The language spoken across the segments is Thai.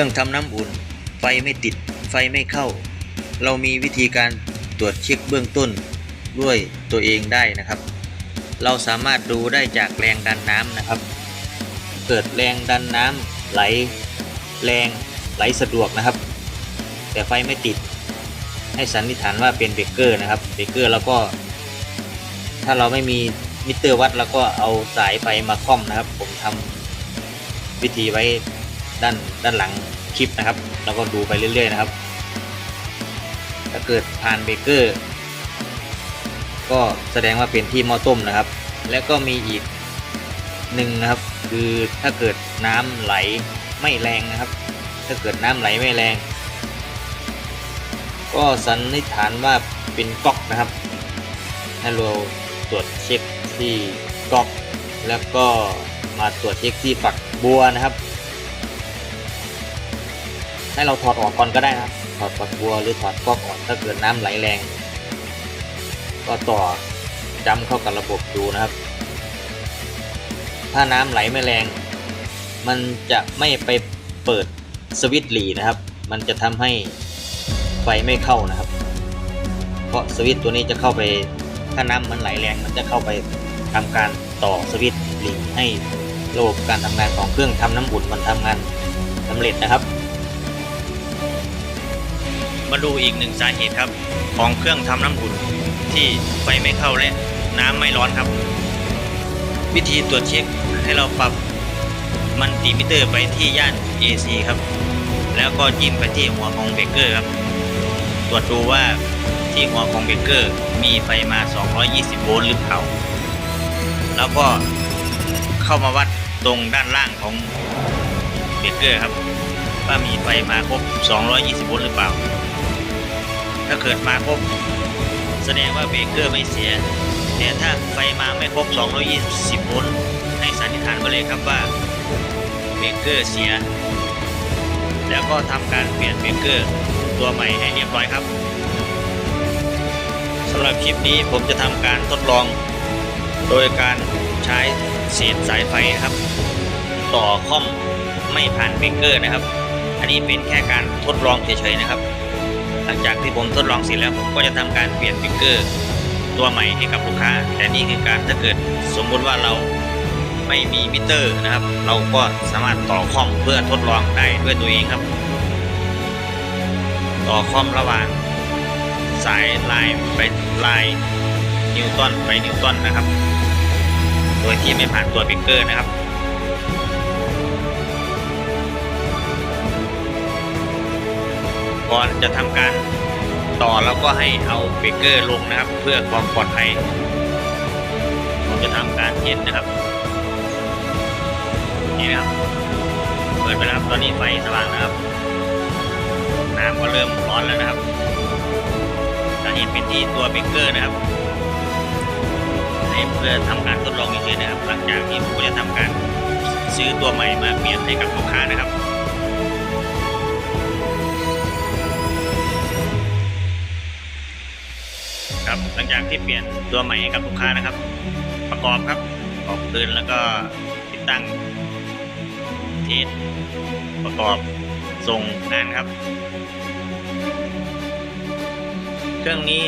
รื่องทำน้ำอุ่น ไฟไม่ติด ไฟไม่เข้า เรามีวิธีการตรวจเช็คเบื้องต้นด้วยตัวเองได้นะครับ เราสามารถดูได้จากแรงดันน้ำนะครับ เกิดแรงดันน้ำไหลแรงไหลสะดวกนะครับ แต่ไฟไม่ติด ให้สันนิษฐานว่าเป็นเบรกเกอร์นะครับเบรกเกอร์แล้วก็ ถ้าเราไม่มีมิเตอร์วัดแล้วก็เอาสายไฟมาค่อมนะครับ ผมทำวิธีไว้ ด้านด้านหลังคลิปนะครับ แล้วก็ดูไปเรื่อยๆนะครับ ถ้าเกิดผ่านเบเกอร์ ก็แสดงว่าเป็นที่หม้อต้มนะครับ แล้วก็มีอีกหนึ่งนะครับ คือถ้าเกิดน้ำไหลไม่แรงนะครับ ถ้าเกิดน้ำไหลไม่แรง ก็สันนิษฐานว่าเป็นก๊อกนะครับให้เราตรวจเช็คที่ก๊อกแล้วก็มาตรวจเช็คที่ฝักบัวนะครับ ให้เราถอดออกก่อนก็ได้นะครับถอดฝักบัวหรือถอดก๊อกออกถ้าเกิดน้ำไหลแรง ก็ต่อจำเข้ากับระบบดูนะครับ ถ้าน้ำไหลไม่แรง มันจะไม่ไปเปิดสวิตช์หลีนะครับ มันจะทำให้ไฟไม่เข้านะครับ เพราะสวิตช์ตัวนี้จะเข้าไป ถ้าน้ำมันไหลแรงมันจะเข้าไปทำการต่อสวิตช์หลีให้ระบบการทำงานของเครื่องทำน้ำอุ่นมันทำงานสำเร็จนะครับ มาดูอีกหนึ่งสาเหตุครับ ของเครื่องทำน้ำอุ่นที่ไฟไม่เข้าและน้ำไม่ร้อนครับ วิธีตรวจเช็คให้เราปรับมันติมิเตอร์ไปที่ย่าน AC ครับ แล้วก็จิ้มไปที่หัวของเบรกเกอร์ครับ ตรวจดูว่าที่หัวของเบรกเกอร์มีไฟมา 220 โวลต์หรือเปล่า แล้วก็เข้ามาวัดตรงด้านล่างของเบรกเกอร์ครับ ว่ามีไฟมาครบ 220 โวลต์หรือเปล่า ถ้าเกิดมาครบ แสดงว่าเบรกเกอร์ไม่เสีย แต่ถ้าไฟมาไม่ครบ 220 โวลต์ให้สันนิษฐานไปเลยครับว่าเบรกเกอร์เสีย แล้วก็ทำการเปลี่ยนเบรกเกอร์ตัวใหม่ให้เรียบร้อยครับสำหรับคลิปนี้ผมจะทำการทดลอง โดยการใช้เศษสายไฟนะครับ ต่อคอมไม่ผ่านเบรกเกอร์นะครับ อันนี้เป็นแค่การทดลองเฉยๆนะครับ หลังจากที่ผมทดลองเสร็จแล้วผมก็จะทำการเปลี่ยนสปิกเกอร์ตัวใหม่ให้กับลูกค้า แต่นี่คือการถ้าเกิดสมมุติว่าเราไม่มีมิเตอร์นะครับ เราก็สามารถต่อคอมเพื่อทดลองได้ด้วยตัวเองครับ ต่อคอมระหว่างสายลายไปลายนิวตันไปนิวตันนะครับ โดยที่ไม่ผ่านตัวสปิกเกอร์นะครับ ก่อนจะทำการต่อเราก็ให้เอาเบรกเกอร์ลงนะครับ เพื่อความปลอดภัยผมจะทำการเย็นนะครับนี่นะครับเปิดไปแล้วครับตอนนี้ไฟสว่างนะครับน้ำก็เริ่มร้อนแล้วนะครับสาเหตุเป็นที่ตัวเบรกเกอร์นะครับให้เพื่อทำการทดลองเฉยๆนะครับ หลังจากที่ผมจะทำการซื้อตัวใหม่มาเปลี่ยนให้กับลูกค้านะครับ ลังจากที่เปลี่ยนตัวใหม่ให้กับลูกค้านะครับ ประกอบครับประกอบคืนแล้วก็ติดตั้งเทสประกอบส่งงานครับ เครื่องนี้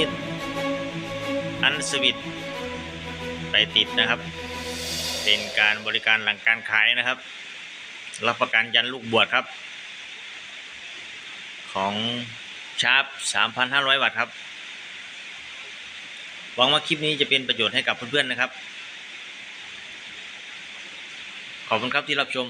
อันสวิตไปติดนะครับ เป็นการบริการหลังการขายนะครับ รับประกันยันลูกบวชครับ ของชาร์ป3,500 วัตต์ครับ วังว่าคลิปนี้จะเป็นประโยชน์ให้กับเพื่อนๆนะครับ ขอบคุณครับที่รับชม